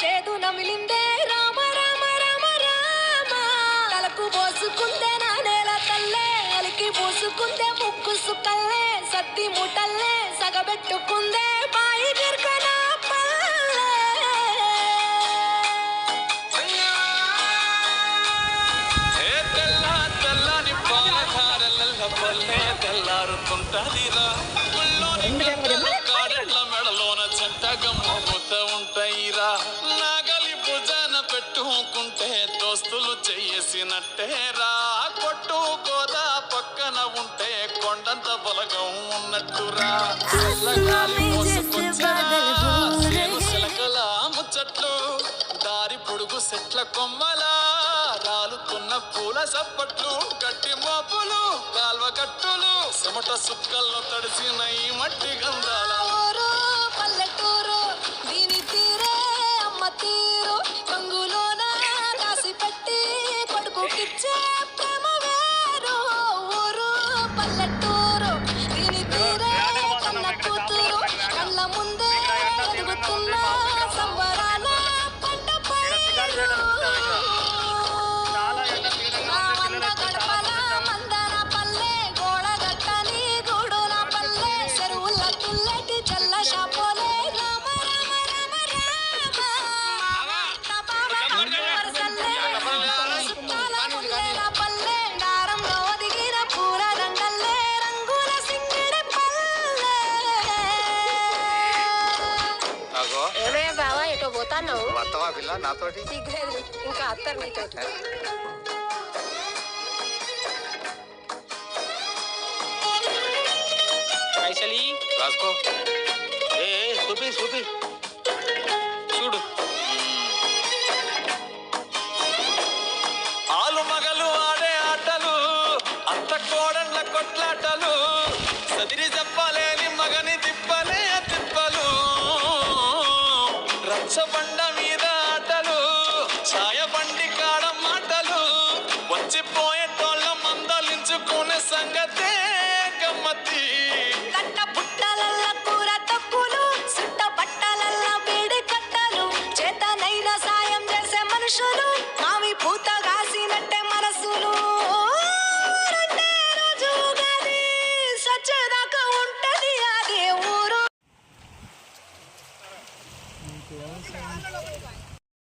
చేదు నమిలిందే. రామ రామ రామ రామ. తలకు పోసుకుందే నా నేల తల్లే అలికి పోసుకుందే ముక్కు సుకల్లే సత్తి ముటల్లే. సగబెట్టుకుందే బాయి నిర్కన తెల్లారుతుంటది రా భుజాన పెట్టుకుంటే దోస్తులు చెయ్యేసినట్టేరా కొట్టు గోదా పక్కన ఉంటే కొండంత బలగం ఉన్నట్టురా చల్లగాలి ముచ్చట్లు దారి పొడుగు సెట్ల కొమ్మలా రాలుతున్న పూల సప్పట్లు గట్టి మోపులు కాల్వ కట్టులు చెమట సుక్కల్లో తడిసిన ఈ మట్టి గంధాల the dark వస్తావా పిల్ల? నాతోటి? సిగ్గులేదు ఇంకా అత్తరు నీతో పైసలి రాసుకో. ఏ ఏ, చూపి చూపి చూడు. ఆలు మగలు ఆడే ఆటలు అత్త కోడళ్ళ కొట్లాటలు సదిరి చెప్పలేని మగని తిప్పలే తిప్పలు. రచ్చబండ చచ్చిపోయేటోళ్ళం మందలించుకునే సంగతే గమ్మతి కట్ట పుట్టలల్ల తక్కులు సుట్ట బట్టలల్ల కట్టలు. చేతనైన సాయం చేసే మనుషులు మావి పూత కాసినట్టే మనసులు. ఉంటది అదే ఊరు.